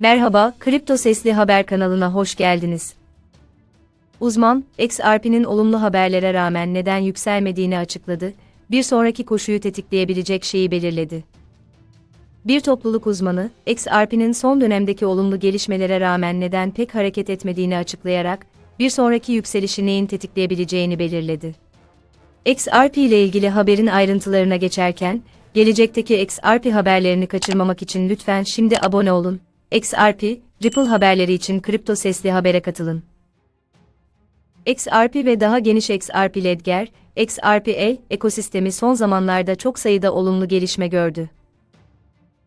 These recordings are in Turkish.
Merhaba, Kripto Sesli Haber kanalına hoş geldiniz. Uzman, XRP'nin olumlu haberlere rağmen neden yükselmediğini açıkladı, bir sonraki koşuyu tetikleyebilecek şeyi belirledi. Bir topluluk uzmanı, XRP'nin son dönemdeki olumlu gelişmelere rağmen neden pek hareket etmediğini açıklayarak, bir sonraki yükselişi neyin tetikleyebileceğini belirledi. XRP ile ilgili haberin ayrıntılarına geçerken, gelecekteki XRP haberlerini kaçırmamak için lütfen şimdi abone olun. XRP, Ripple haberleri için kripto sesli habere katılın. XRP ve daha geniş XRP Ledger, XRP-L ekosistemi son zamanlarda çok sayıda olumlu gelişme gördü.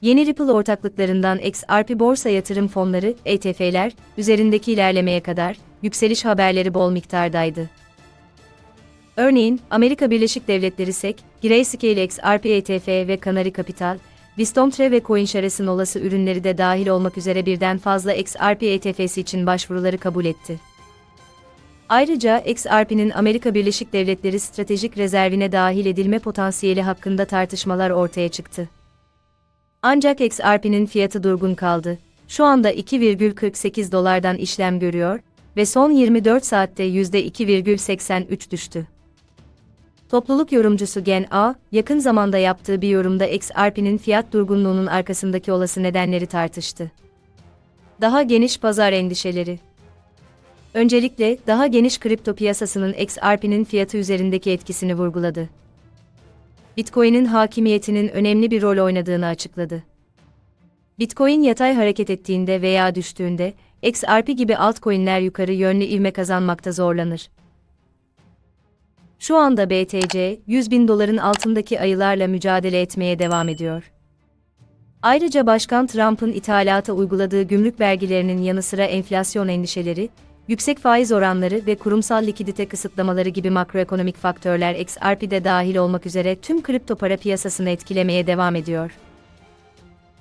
Yeni Ripple ortaklıklarından XRP borsa yatırım fonları, ETF'ler, üzerindeki ilerlemeye kadar, yükseliş haberleri bol miktardaydı. Örneğin, Amerika Birleşik Devletleri SEC, Grayscale XRP ETF ve Canary Capital, Vistomtre ve CoinShares'in olası ürünleri de dahil olmak üzere birden fazla XRP ETF'si için başvuruları kabul etti. Ayrıca XRP'nin Amerika Birleşik Devletleri stratejik rezervine dahil edilme potansiyeli hakkında tartışmalar ortaya çıktı. Ancak XRP'nin fiyatı durgun kaldı. Şu anda 2,48 dolardan işlem görüyor ve son 24 saatte %2,83 düştü. Topluluk yorumcusu Gen A, yakın zamanda yaptığı bir yorumda XRP'nin fiyat durgunluğunun arkasındaki olası nedenleri tartıştı. Daha geniş pazar endişeleri. Öncelikle, daha geniş kripto piyasasının XRP'nin fiyatı üzerindeki etkisini vurguladı. Bitcoin'in hakimiyetinin önemli bir rol oynadığını açıkladı. Bitcoin yatay hareket ettiğinde veya düştüğünde, XRP gibi altcoin'ler yukarı yönlü ivme kazanmakta zorlanır. Şu anda BTC, 100 bin doların altındaki ayılarla mücadele etmeye devam ediyor. Ayrıca Başkan Trump'ın ithalata uyguladığı gümrük vergilerinin yanı sıra enflasyon endişeleri, yüksek faiz oranları ve kurumsal likidite kısıtlamaları gibi makroekonomik faktörler XRP'de dahil olmak üzere tüm kripto para piyasasını etkilemeye devam ediyor.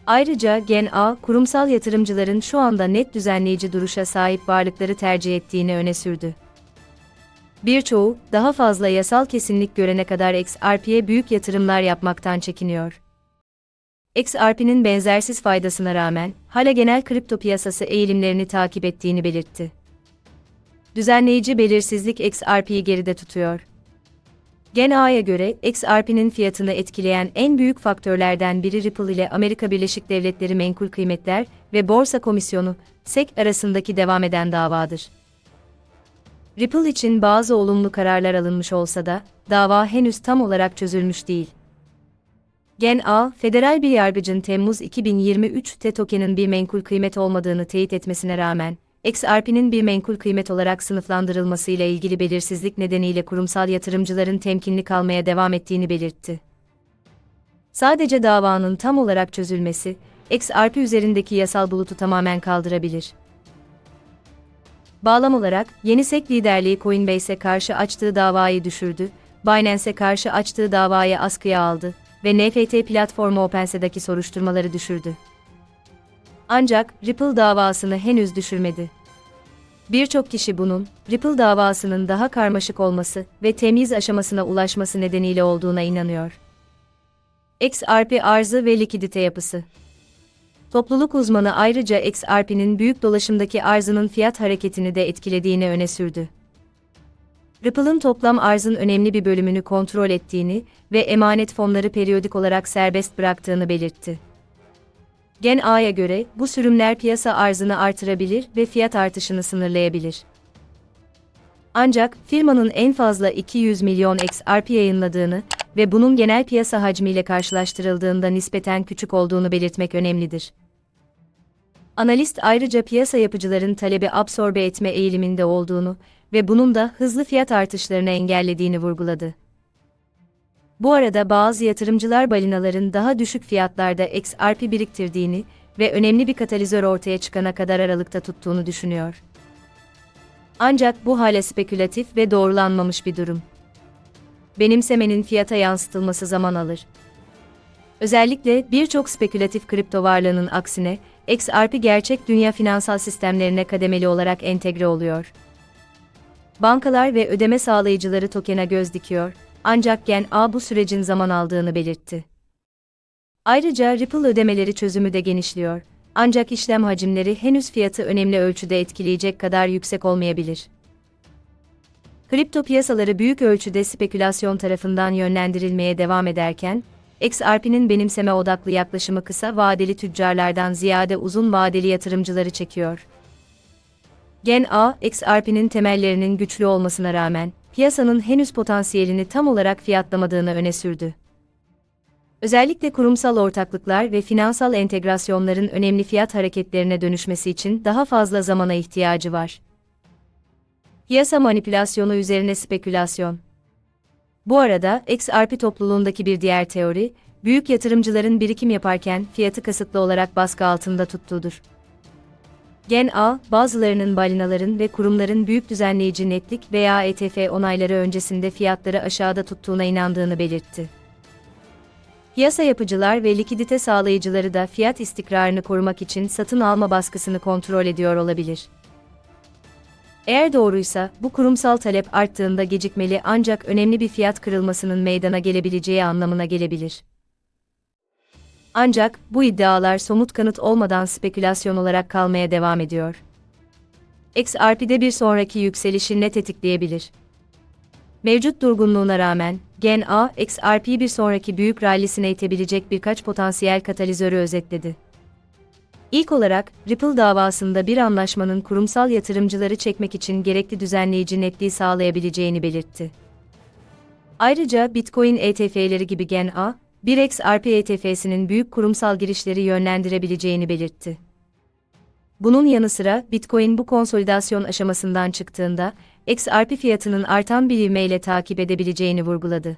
Ayrıca Gen A, kurumsal yatırımcıların şu anda net düzenleyici duruşa sahip varlıkları tercih ettiğini öne sürdü. Birçoğu, daha fazla yasal kesinlik görene kadar XRP'ye büyük yatırımlar yapmaktan çekiniyor. XRP'nin benzersiz faydasına rağmen, hala genel kripto piyasası eğilimlerini takip ettiğini belirtti. Düzenleyici belirsizlik XRP'yi geride tutuyor. Gen A'ya göre, XRP'nin fiyatını etkileyen en büyük faktörlerden biri Ripple ile Amerika Birleşik Devletleri Menkul Kıymetler ve Borsa Komisyonu, SEC arasındaki devam eden davadır. Ripple için bazı olumlu kararlar alınmış olsa da, dava henüz tam olarak çözülmüş değil. Gen A, federal bir yargıcın Temmuz 2023'te token'ın bir menkul kıymet olmadığını teyit etmesine rağmen, XRP'nin bir menkul kıymet olarak sınıflandırılmasıyla ilgili belirsizlik nedeniyle kurumsal yatırımcıların temkinli kalmaya devam ettiğini belirtti. Sadece davanın tam olarak çözülmesi, XRP üzerindeki yasal bulutu tamamen kaldırabilir. Bağlam olarak, yeni SEC liderliği Coinbase'e karşı açtığı davayı düşürdü, Binance'e karşı açtığı davayı askıya aldı ve NFT platformu OpenSea'daki soruşturmaları düşürdü. Ancak Ripple davasını henüz düşürmedi. Birçok kişi bunun, Ripple davasının daha karmaşık olması ve temiz aşamasına ulaşması nedeniyle olduğuna inanıyor. XRP arzı ve likidite yapısı Topluluk uzmanı ayrıca XRP'nin büyük dolaşımdaki arzının fiyat hareketini de etkilediğini öne sürdü. Ripple'ın toplam arzın önemli bir bölümünü kontrol ettiğini ve emanet fonları periyodik olarak serbest bıraktığını belirtti. Gen A'ya göre bu sürümler piyasa arzını artırabilir ve fiyat artışını sınırlayabilir. Ancak firmanın en fazla 200 milyon XRP yayınladığını ve bunun genel piyasa hacmiyle karşılaştırıldığında nispeten küçük olduğunu belirtmek önemlidir. Analist ayrıca piyasa yapıcıların talebi absorbe etme eğiliminde olduğunu ve bunun da hızlı fiyat artışlarını engellediğini vurguladı. Bu arada bazı yatırımcılar balinaların daha düşük fiyatlarda XRP biriktirdiğini ve önemli bir katalizör ortaya çıkana kadar aralıkta tuttuğunu düşünüyor. Ancak bu hala spekülatif ve doğrulanmamış bir durum. Benimsemenin fiyata yansıtılması zaman alır. Özellikle birçok spekülatif kripto varlığının aksine, XRP gerçek dünya finansal sistemlerine kademeli olarak entegre oluyor. Bankalar ve ödeme sağlayıcıları tokena göz dikiyor, ancak Gen A bu sürecin zaman aldığını belirtti. Ayrıca Ripple ödemeleri çözümü de genişliyor. Ancak işlem hacimleri henüz fiyatı önemli ölçüde etkileyecek kadar yüksek olmayabilir. Kripto piyasaları büyük ölçüde spekülasyon tarafından yönlendirilmeye devam ederken, XRP'nin benimseme odaklı yaklaşımı kısa vadeli tüccarlardan ziyade uzun vadeli yatırımcıları çekiyor. Gen A, XRP'nin temellerinin güçlü olmasına rağmen, piyasanın henüz potansiyelini tam olarak fiyatlamadığını öne sürdü. Özellikle kurumsal ortaklıklar ve finansal entegrasyonların önemli fiyat hareketlerine dönüşmesi için daha fazla zamana ihtiyacı var. Piyasa manipülasyonu üzerine spekülasyon. Bu arada, XRP topluluğundaki bir diğer teori, büyük yatırımcıların birikim yaparken fiyatı kasıtlı olarak baskı altında tuttuğudur. Gen A, bazılarının balinaların ve kurumların büyük düzenleyici netlik veya ETF onayları öncesinde fiyatları aşağıda tuttuğuna inandığını belirtti. Piyasa yapıcılar ve likidite sağlayıcıları da fiyat istikrarını korumak için satın alma baskısını kontrol ediyor olabilir. Eğer doğruysa, bu kurumsal talep arttığında gecikmeli ancak önemli bir fiyat kırılmasının meydana gelebileceği anlamına gelebilir. Ancak bu iddialar somut kanıt olmadan spekülasyon olarak kalmaya devam ediyor. XRP'de bir sonraki yükselişi ne tetikleyebilir? Mevcut durgunluğuna rağmen, Gen A, XRP bir sonraki büyük rallisine itebilecek birkaç potansiyel katalizörü özetledi. İlk olarak, Ripple davasında bir anlaşmanın kurumsal yatırımcıları çekmek için gerekli düzenleyici netliği sağlayabileceğini belirtti. Ayrıca Bitcoin ETF'leri gibi Gen A, bir XRP ETF'sinin büyük kurumsal girişleri yönlendirebileceğini belirtti. Bunun yanı sıra Bitcoin bu konsolidasyon aşamasından çıktığında, XRP fiyatının artan bir ivmeyle takip edebileceğini vurguladı.